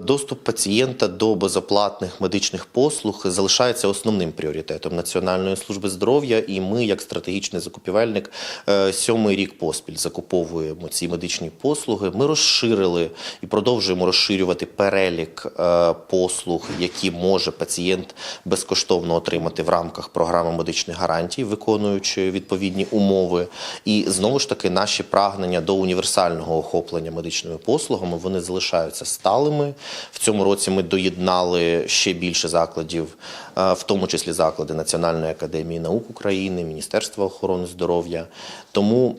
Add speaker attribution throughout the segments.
Speaker 1: Доступ пацієнта до безоплатних медичних послуг залишається основним пріоритетом Національної служби здоров'я, і ми, як стратегічний закупівельник, е, сьомий рік поспіль закуповуємо ці медичні послуги. Ми розширили і продовжуємо розширювати перелік е, послуг, які може пацієнт безкоштовно отримати в рамках програми медичних гарантій, виконуючи відповідні умови. І знову ж таки, наші прагнення до універсального охоплення медичними послугами вони залишаються сталими. В цьому році ми доєднали ще більше закладів, е, в тому числі заклади Національної академії наук України, Міністерства охорони здоров'я. Тому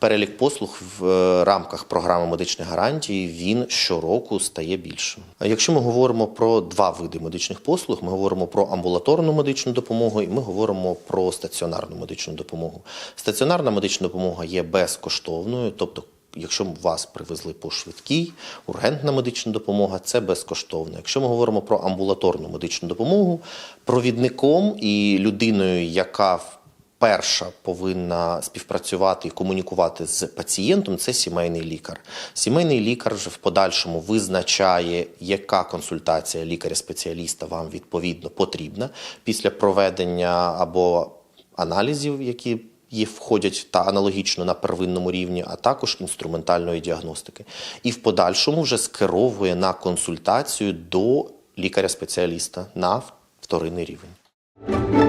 Speaker 1: перелік послуг в е, рамках програми медичних гарантій він щороку стає більшим. Якщо ми говоримо про два види медичних послуг, ми говоримо про амбулаторну медичну допомогу і ми говоримо про стаціонарну медичну допомогу. Стаціонарна медична допомога є безкоштовною, тобто Якщо вас привезли по швидкій, ургентна медична допомога це безкоштовно. Якщо ми говоримо про амбулаторну медичну допомогу, провідником і людиною, яка перша повинна співпрацювати і комунікувати з пацієнтом, це сімейний лікар. Сімейний лікар вже в подальшому визначає, яка консультація лікаря-спеціаліста вам відповідно потрібна після проведення або аналізів, які є входять та аналогічно на первинному рівні, а також інструментальної діагностики. І в подальшому вже скеровує на консультацію до лікаря-спеціаліста на вторинний рівень.